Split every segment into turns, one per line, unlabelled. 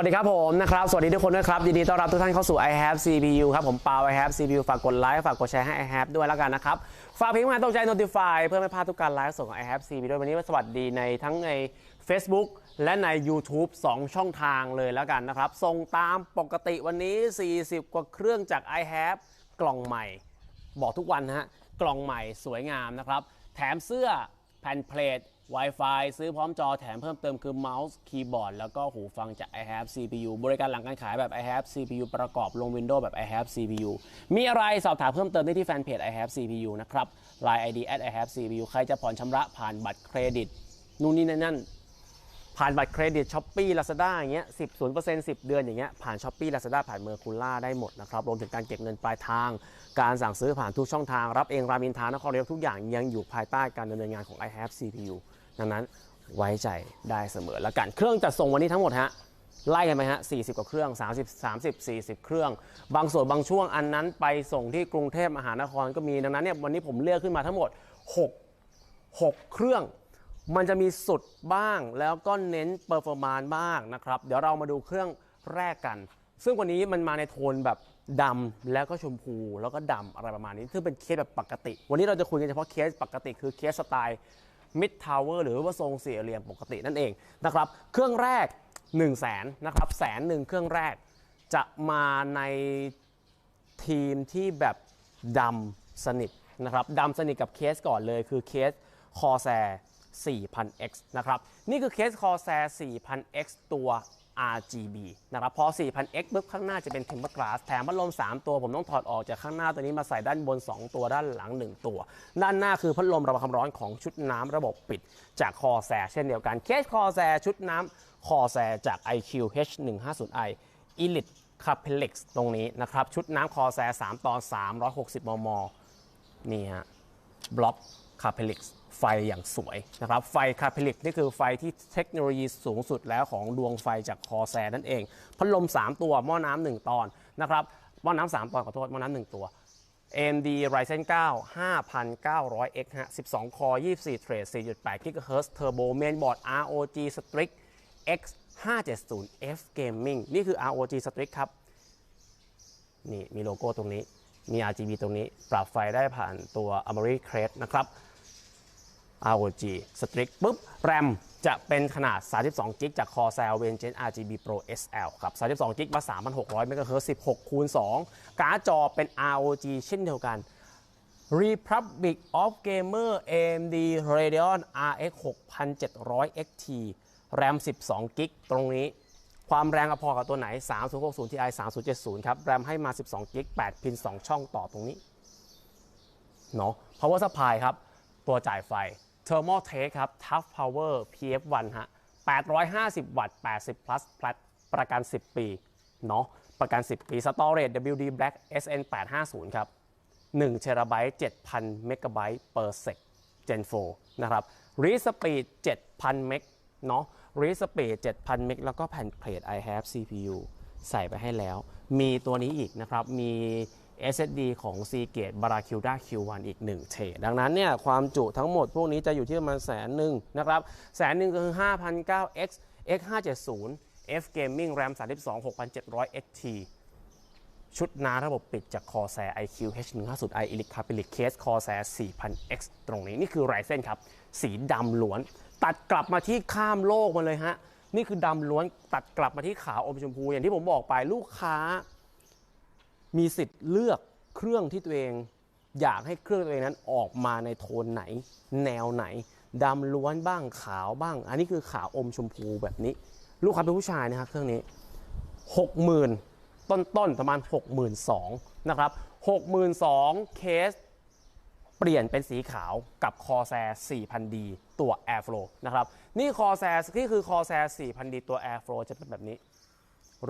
วัสดีครับผมนะครับ สวัสดีทุกคนด้วยครับ ยินดีต้อนรับทุกท่านเข้าสู่ i have CPU ครับ ผมเปา i have CPU ฝากกดไลค์ ฝากกดแชร์ให้ i have ด้วยแล้วกันนะครับ ฝากพิมพ์มาตกใจ notify เพื่อไม่พลาดทุกการไลฟ์สดของ i have CPU ด้วยวันนี้สวัสดีในทั้งใน Facebook และใน YouTube 2 ช่องทางเลยแล้วกันนะครับส่งตามปกติวันนี้ 40 กว่าเครื่องจาก i have กล่องใหม่ บอกทุกวันนะฮะกล่องใหม่สวยงามนะครับแถมเสื้อแผ่นเพลท Wi-Fi ซื้อพร้อมจอแถมเพิ่มเติมคือเมาส์คีย์บอร์ดแล้วก็หูฟังจาก i have CPU บริการหลังการขายแบบ i have CPU ประกอบลง Windows แบบ i have CPU มีอะไรสอบถามเพิ่มเติมได้ที่แฟนเพจ i have CPU นะครับ Line ID at i have CPU ใครจะผ่อนชำระผ่านบัตรเครดิต นู่นนี่นั่น ผ่านบัตรเครดิตช้อปปี้ลาซาด้าอย่างเงี้ยสิบศูนย์เปอร์เซ็นต์สิบเดือนอย่างเงี้ยผ่านช้อปปี้ลาซาด้าผ่านเมอร์คูล่าได้หมดนะครับรวมถึงการเก็บเงินปลายทาง การสั่งซื้อผ่านทุกช่องทางรับเองรามินทานครนายกทุกอย่างยังอยู่ภายใต้การดำเนินงานของ i have CPU ดังนั้นไว้ใจได้เสมอล้วกัน เครื่องจัดส่งวันนี้ทั้งหมดฮะไล่กันไปฮะ 40 กว่าเครื่อง 30 30 40 เครื่อง บางส่วนบางช่วงอันนั้นไปส่งที่กรุงเทพมหานครก็มี ดังนั้นเนี่ยวันนี้ผมเลือกขึ้นมาทั้งหมด 6 6 เครื่อง มันจะมีสุดบ้างแล้วก็เน้นเปอร์ฟอร์มานซ์บ้างนะครับ เดี๋ยวเรามาดูเครื่องแรกกัน ซึ่งวันนี้มันมาในโทนแบบดำแล้วก็ชมพูแล้วก็ดำอะไรประมาณนี้ซึ่งเป็นเคสแบบปกติ วันนี้เราจะคุยกันเฉพาะเคสปกติคือเคสสไตล์ มิดทาวเวอร์หรือว่าทรงสี่เหลี่ยมปกตินั่นเองนะครับ เครื่องแรก 1 0 0 0 0แสนนะครับแสนหนึ่งเครื่องแรกจะมาในทีมที่แบบดำสนิทนะครับดำสนิทกับเคสก่อนเลยคือเคสคอแซ 4000X นะครับ นี่คือเคสคอแซ 4000X ตัว RGB นะครับพอ 4000X ปุ๊บข้างหน้าจะเป็น Tempered Glass แถมพัดลม 3 ตัวผมต้องถอดออกจากข้างหน้าตัวนี้มาใส่ด้านบน 2 ตัวด้านหลัง 1 ตัว ด้านหน้าคือพัดลมระบายความร้อนของชุดน้ำระบบปิดจากคอแซเช่นเดียวกันเคสคอแซชุดน้ำคอแซจาก IQ H150i Elite Capelix ตรงนี้นะครับชุดน้ำคอแซ3ตอน 360 มม นี่ฮะบล็อกคาเพลิก ไฟอย่างสวยนะครับไฟคาเพลิกนี่คือไฟที่เทคโนโลยีสูงสุดแล้วของดวงไฟจากคอแซนั่นเอง พัดลม 3 ตัวหม้อน้ำ1ตอนนะครับหม้อน้ำ3ตอนขอโทษหม้อน้ำ1ตัว AMD Ryzen 9 5900X ฮะ12 คอ 24 เทรด4.8 GHz Turbo Mainboard ROG Strix X 570 F Gaming นี่คือ ROG Strix ครับ นี่มีโลโก้ตรงนี้ มี RGB ตรงนี้ ปรับไฟได้ผ่านตัว Armory Crest นะครับ ROG Strix ปุ๊บ RAM จะเป็นขนาด 32 g b จาก Corsair Vengeance RGB Pro SL ครับ 32 g b มา3,600 MHz 16 คูณ 2 การ์ดจอเป็น ROG เช่นเดียวกัน Republic of Gamer AMD Radeon RX 6700 XT RAM 12 g b ตรงนี้ ความแรงพอกับตัวไหน 3060 Ti 3070 ครับ แรมให้มา 12 g b 8พิน 2 ช่องต่อตรงนี้ เนาะ power supply ครับ ตัวจ่ายไฟ thermal take ครับ tough power PF1 ฮะ 850 วัตต์ 80 plus plus ประกัน 10 ปี เนาะ ประกัน 10 ปี storage WD Black SN 850ครับ1 t b 7,000 เมกะไบต์ per sec Gen 4นะครับ read speed 7,000 เมก เนาะ read speed 7,000 เมก แล้วก็แผ่นเพลท I have CPU ใส่ไปให้แล้ว มีตัวนี้อีกนะครับ มี SSD ของ s e g a t e Barracuda Q1 อีก1เทดังนั้นเนี่ยความจุทั้งหมดพวกนี้จะอยู่ที่ประมาณแสนหนึ่งนะครับแสนหนึ่งก็คือ 5,009X X 570 F Gaming RAM 32 6,700 XT ชุดน้าระบบปิดจาก Corsair IQ H150i Elite Capellic Case Corsair 4000X ตรงนี้ นี่คือ Ryzen ครับ สีดำล้วน ตัดกลับมาที่ข้ามโลกมาเลยฮะ นี่คือดำล้วนตัดกลับมาที่ขาวอมชมพู อย่างที่ผมบอกไปลูกค้า มีสิทธิ์เลือกเครื่องที่ตัวเอง อยากให้เครื่องตัวเองนั้นออกมาในโทนไหน แนวไหนดำล้วนบ้างขาวบ้าง อันนี้คือขาวอมชมพูแบบนี้ ลูกค้าเป็นผู้ชายนะครับเครื่องนี้60,000 ต้นๆประมาณ 62,000นะครับ62,000เคสเปลี่ยนเป็นสีขาวกับ Corsair 4,000D ตัว Airflow นะครับ นี่ Corsair ที่คือ Corsair 4,000D ตัว Airflow จะเป็นแบบนี้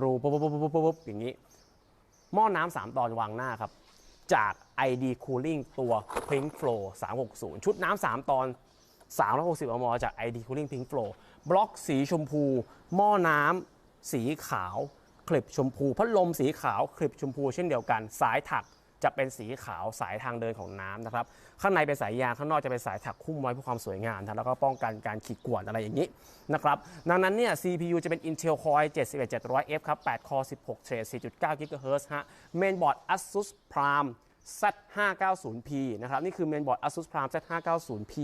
รูปุ๊บปุ๊บปุ๊บปุ๊บปุ๊บอย่างนี้ หม้อน้ำ3ตอนวางหน้าครับ จาก ID Cooling ตัว Pink Flow 360 ชุดน้ำ3ตอน 360มมจาก ID Cooling Pink Flow บล็อกสีชมพู หม้อน้ำสีขาว คลิปชมพู พัดลมสีขาว คลิปชมพูเช่นเดียวกัน สายถัก จะเป็นสีขาวสายทางเดินของน้ำนะครับ ข้างในเป็นสายยางข้างนอกจะเป็นสายถักคุ้มไว้เพื่อความสวยงามนะแล้วก็ป้องกันการขีดข่วนอะไรอย่างนี้นะครับ ดังนั้นเนี่ย CPU จะเป็น Intel Core i 71700F ครับ 8 Core 16 Thread 4.9 GHz ฮะ Mainboard Asus Prime Z590P นะครับ นี่คือ Mainboard Asus Prime Z590P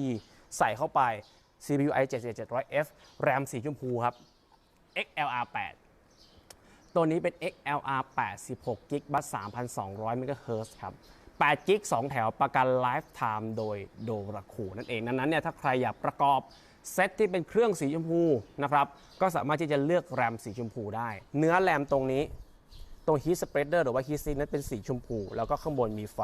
ใส่เข้าไป CPU i 71700F RAM สีชมพูครับ XLR8 ตัวนี้เป็น XLR 86 g b บัส3,200 MHz ครับ8 g 2แถวประกันไลฟ์ไทม์โดยโดราคูนั่นเองดังนั้นเนี่ยถ้าใครอยากประกอบเซตที่เป็นเครื่องสีชมพูนะครับก็สามารถที่จะเลือกแรมสีชมพูได้ เนื้อแรมตรงนี้ตรง heat spreader หรือว่า heat sink นั้นเป็นสีชมพู แล้วก็ข้างบนมีไฟ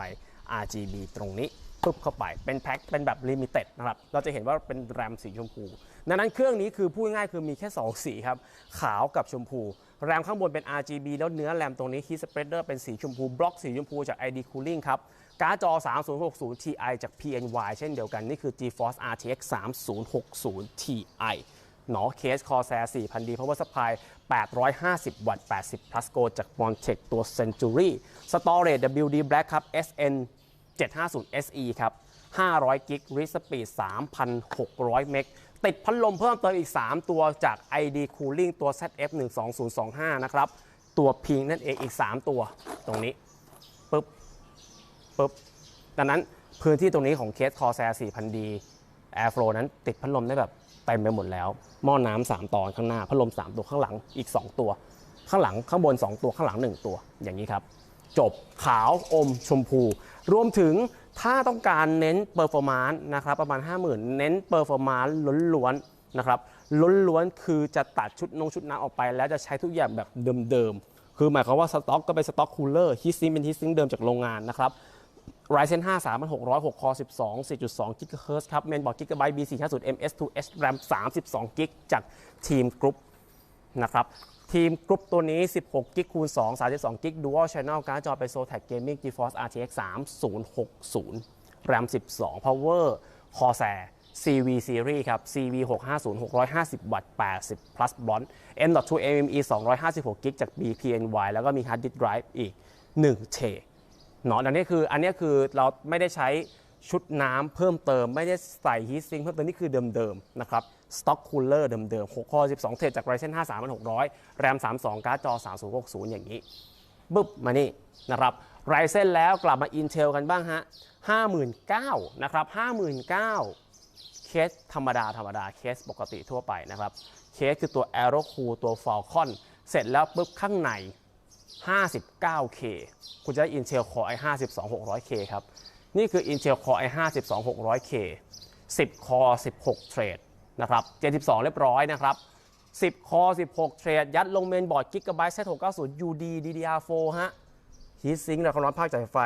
RGB ตรงนี้ปุ๊บเข้าไปเป็นแพ็คเป็นแบบ limited นะครับเราจะเห็นว่าเป็นแรมสีชมพู ดังนั้นเครื่องนี้คือพูดง่ายคือมีแค่ 2 สีครับ ขาวกับชมพู แรมข้างบนเป็น RGB แล้วเนื้อแรมตรงนี้ heat spreader เป็นสีชมพู บล็อกสีชมพูจาก ID Cooling ครับ การ์ดจอ 3060 Ti จาก PNY เช่นเดียวกัน นี่คือ GeForce RTX 3060 Ti เนาะเคสคอแซ4,000 d power supply 850 วัตต์ 80 plus go จาก Montech ตัว Century storage WD Black ครับ SN 750 SE ครับ500กิก read speed 3,600 เมก ติดพัดลมเพิ่มเติมอีก 3 ตัวจาก ID Cooling ตัว ZF 12025 นะครับ ตัวพิงนั่นเองอีก 3 ตัวตรงนี้ปึ๊บปุ๊บดังนั้นพื้นที่ตรงนี้ของเคสคอแซ 4,000D Airflow นั้นติดพัดลมได้แบบเต็มไปหมดแล้ว หม้อน้ำสามตอนข้างหน้า พัดลม 3 ตัวข้างหลังอีก 2 ตัว ข้างหลังข้างบน 2 ตัวข้างหลัง 1 ตัวอย่างนี้ครับ จบขาวอมชมพู รวมถึงถ้าต้องการเน้นเปอร์ฟอร์มานซ์นะครับประมาณ 50,000 เน้นเปอร์ฟอร์มานซ์ล้วนๆนะครับล้วนๆ คือจะตัดชุดนงชุดน้ำออกไป แล้วจะใช้ทุกอย่างแบบเดิมๆ คือหมายความว่าสต็อกก็เป็นสต็อกคูลเลอร์ฮีทซิงเป็นฮีทซิงเดิมจากโรงงานนะครับ Ryzen 5 3600 6 Core 12 4.2 GHz ครับ Mainboard Gigabyte B450 MS2H RAM 32 g b จากทีมกรุ๊ป นะครับทีมกรุ๊ปตัวนี้ 16 g b คูณ2 32 g b Dual Channel การ์ดจอเป็น Zotac Gaming GeForce RTX 3060 RAM 12 Power Corsair CV Series ครับ CV 650 650 วัตต์ 80 plus bond M.2 AME 256 g b จาก BPNY แล้วก็มี Hard Disk Drive อีก1เทเนาะอันนี้คืออันนี้คือเราไม่ได้ใช้ ชุดน้ำเพิ่มเติม ไม่ได้ใส่ฮีทซิงค์เพิ่มเติมนี่คือเดิมๆนะครับสต็อกคูลเลอร์เดิมๆ6คอ12 เทรดจาก Ryzen 5 3600 แรม 32 การ์ดจอ 3060 อย่างนี้บึ๊บมานี่นะครับ Ryzen แล้วกลับมา Intel กันบ้างฮะ59,000นะครับ59,000 เคสธรรมดาธรรมดาเคสปกติทั่วไปนะครับ เคสคือตัว Aero Cool ตัว Falcon เสร็จแล้วปุ๊บข้างใน 59K คุณจะได้ Intel Core i 5 2 600K ครับ นี่คือ Intel Core i 5 12600K 10 Core 16 เทรดนะครับ72 เรียบร้อยนะครับ 10 Core 16 เทรด ยัดลงเมนบอร์ด Gigabyte Z690 UD DDR4 ฮะฮีทซิงค์และความร้อนภาคจ่ากไฟ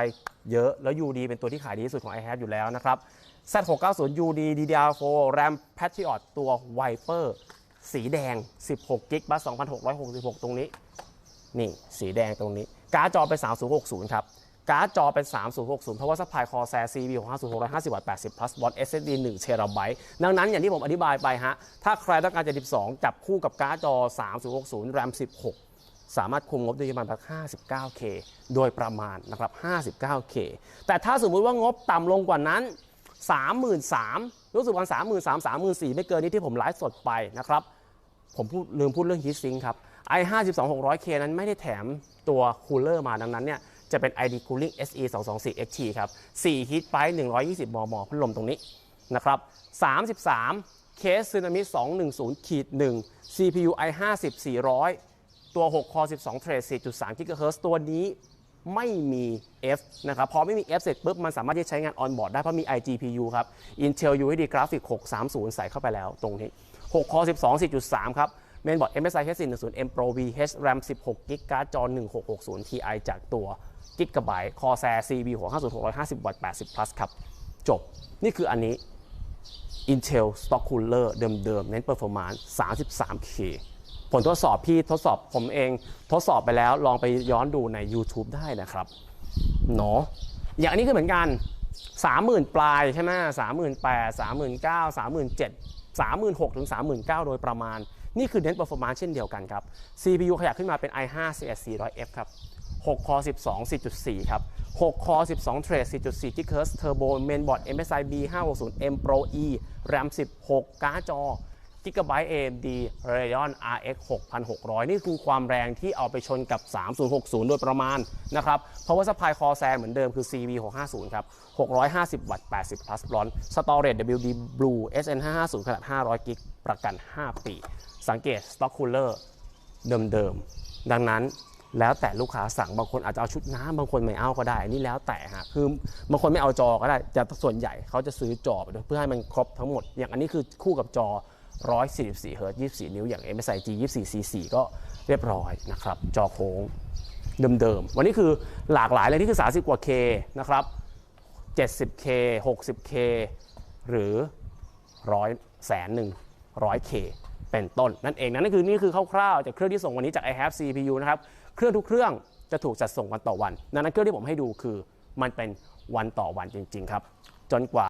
เยอะ แล้ว UD เป็นตัวที่ขายดีที่สุดของ iHab อยู่แล้วนะครับ Z690 UD DDR4 RAM Patriot ตัว Viper สีแดง 16 g b บัส2666 ตรงนี้ นี่ สีแดงตรงนี้ การ์ดจอเป็น3060 ครับ การ์ดจอเป็น 3060เพราะว่า supply Corsair CV 6 50 650วัตต์80 plus watt SSD 1 t b ดังนั้นอย่างที่ผมอธิบายไปฮะ ถ้าใครต้องการ72จับคู่กับการ์ดจอ 3060 RAM 16 สามารถคุมงบได้ประมาณ 59K โดยประมาณนะครับ 59K แต่ถ้าสมมุติว่างบต่ำลงกว่านั้น 33,000รู้สึกวัน33,000 34,000ไม่เกินนี้ที่ผมไลฟ์สดไปนะครับ ผมพูดลืมพูดเรื่อง heat sink ครับ i 5 2 600K นั้นไม่ได้แถมตัวคูลเลอร์มาดังนั้นเนี่ย จะเป็น ID Cooling SE 224 XT ครับ4 heat pipe 120 มม พัดลมตรงนี้นะครับ33 เคสซึนามิ210ขีด1 CPU i50 400 ตัว6 core 12 thread 4.3 GHz ตัวนี้ไม่มี F นะครับพอไม่มี F เสร็จปุ๊บ มันสามารถที่ใช้งาน on board ได้ เพราะมี iGPU ครับ Intel UHD Graphic 630 ใส่เข้าไปแล้วตรงนี้6 core 12 4.3 ครับเมนบอร์ด MSI H410 M Pro VH RAM 16 g b การ์ดจอ 1660 Ti จากตัว Gigabyte Corsair CV 650 650 วัตต์ 80 plus ครับ จบ นี่คืออันนี้ Intel Stock Cooler เดิมๆ เน้น Performance 33K ผลทดสอบพี่ทดสอบผมเองทดสอบไปแล้วลองไปย้อนดูใน YouTube ได้นะครับเนาะอย่างนี้ก็เหมือนกัน 30,000 ปลายใช่ไหม38,000 39,000 37,000 36,000ถึง39,000โดยประมาณ นี่คือเน้น performance เช่นเดียวกันครับ CPU ขยับขึ้นมาเป็น i5 CS400F ครับ 6คอ12 4.4 ครับ6คอ12 Thread 4.4 GHz Turbo Mainboard MSI B560 M Pro E RAM 16 การ์ดจอ Gigabyte AMD Radeon RX 6600 นี่คือความแรงที่เอาไปชนกับ 3060 โดยประมาณนะครับ Power Supply Corsair เหมือนเดิมคือ CV 650ครับ 650 วัตต์ 80 plus ร้อน Storage WD Blue SN 550ขนาด 500 กิก ประกัน 5 ปี สังเกต Stock Cooler เดิมๆ ดังนั้น แล้วแต่ลูกค้าสั่งบางคนอาจจะเอาชุดน้ำบางคนไม่เอาก็ได้อันนี่แล้วแต่ฮะคือบางคนไม่เอาจอก็ได้แต่ส่วนใหญ่เขาจะซื้อจอไปด้วยเพื่อให้มันครบทั้งหมด อย่างอันนี้คือคู่กับจอ 144เฮิร์ต24 นิ้วอย่าง MSI G 24 C4 ก็เรียบร้อยนะครับจอโค้งเดิมๆวันนี้คือหลากหลายเลยนี่คือ 30 กว่า K นะครับ 70K 60K หรือร้อยแสนหนึ่งร้อยเคเป็นต้น นั่นเองนะนั่นคือนี่คือคร่าวๆจากเครื่องที่ส่งวันนี้จาก i have CPU นะครับ เครื่องทุกเครื่องจะถูกจัดส่งวันต่อวันดังนั้นเครื่องที่ผมให้ดูคือมันเป็นวันต่อวันจริงๆครับ จนกว่า